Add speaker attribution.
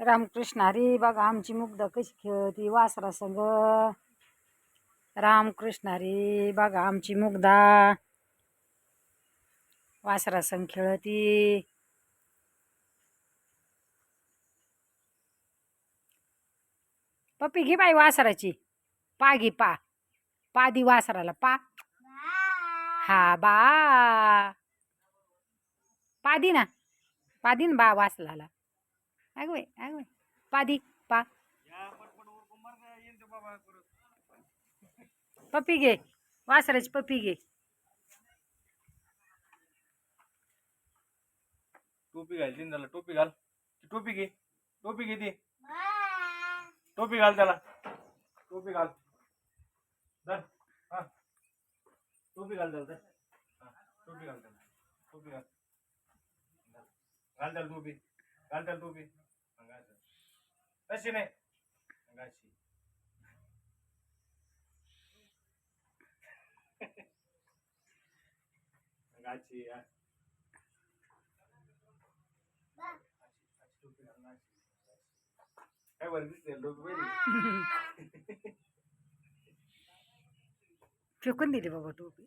Speaker 1: रामकृष्ण हरी बघा आमची मुग्ध कशी खेळती वासरा संग. रामकृष्ण हरी बघा आमची मुग्धा. वासरा संग खेळती. पप्पी घे बाई वासराची. पा घे पा. पा दी वासराला पा. हा बा. पा दी ना. पा दी ना बा वासराला अगं बाई अगं बाई. पा. पप्पी घे. वासराची पप्पी घे.
Speaker 2: टोपी घाल तीन त्याला टोपी घाल. टोपी घे. टोपी घे ती. टोपी घाल त्याला. टोपी घाल. धर. टोपी घाल त्याला टोपी घाल त्याला. टोपी घाल. घाल. टोपी. घाल टोपी. हा, तशी नाही. काय बरं दिसते टोपी
Speaker 1: फेकून दिली बाबा टोपी